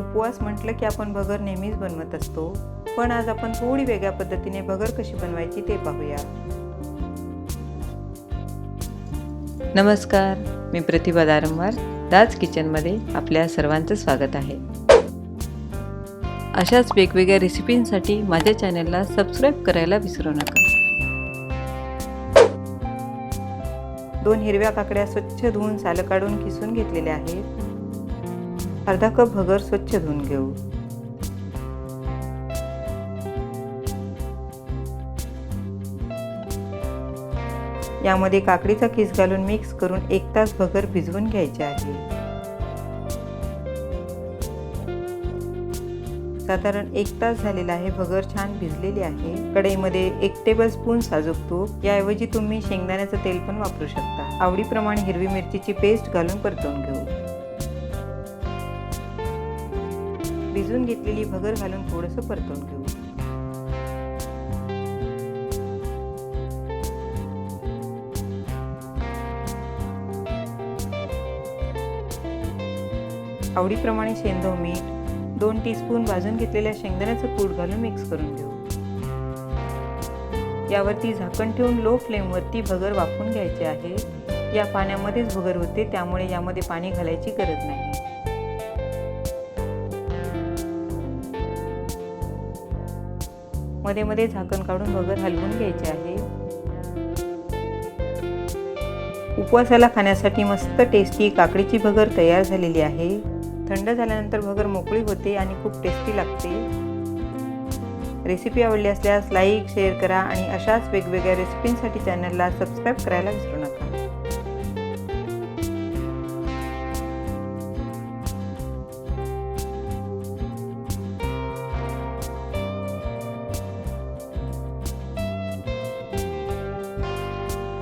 उपवास म्हटलं की आपण भगर नेहमीच बनवत असतो. पण आज आपण थोडी वेगळ्या पद्धतीने भगर कशी बनवायची ते पाहूया. नमस्कार मी प्रतिभा दारंवार दाज किचनमध्ये आपल्या सर्वांचं स्वागत आहे. अशाच वेगवेगळ्या रेसिपींसाठी माझ्या चॅनलला सबस्क्राईब करायला विसरू नका. दोन हिरव्या काकड्या स्वच्छ धुवून सालं काढून किसून घेतलेल्या आहेत. अर्धा कप भगर स्वच्छ धुवून घेऊ. यामध्ये काकडीचा किस घालून मिक्स करून एक तास भगर भिजवून घ्यायचे आहे. साधारण एक तास झालेला आहे भगर छान भिजलेली आहे. कढईमध्ये एक टेबल स्पून साजूक तूप याऐवजी तुम्ही शेंगदाण्याचं तेल पण वापरू शकता. आवडीप्रमाणे हिरवी मिरचीची पेस्ट घालून परतवून घेऊ. भिजून घेतलेली भगर घालून थोडंसं परतून घेऊ. आवडीप्रमाणे शेंदव मीठ दोन टीस्पून भाजून घेतलेल्या शेंगदाण्याचं कूट घालून मिक्स करून घेऊ. यावरती झाकण ठेवून लो फ्लेमवरती भगर वाफून घ्यायचे आहे. या पाण्यामध्येच भगर होते त्यामुळे यामध्ये पाणी घालायची गरज नाही. मध्ये मध्ये झाकण काढून भगर हलवून घ्यायचे आहे. उपवासाला खाण्यासाठी मस्त टेस्टी काकडीची भगर तयार झालेली आहे. थंड झाल्यानंतर भगर मोकळी होते आणि खूप टेस्टी लागते. रेसिपी आवडली असल्यास लाईक शेअर करा आणि अशाच वेगवेगळ्या रेसिपींसाठी चॅनलला सबस्क्राईब करायला विसरू नका.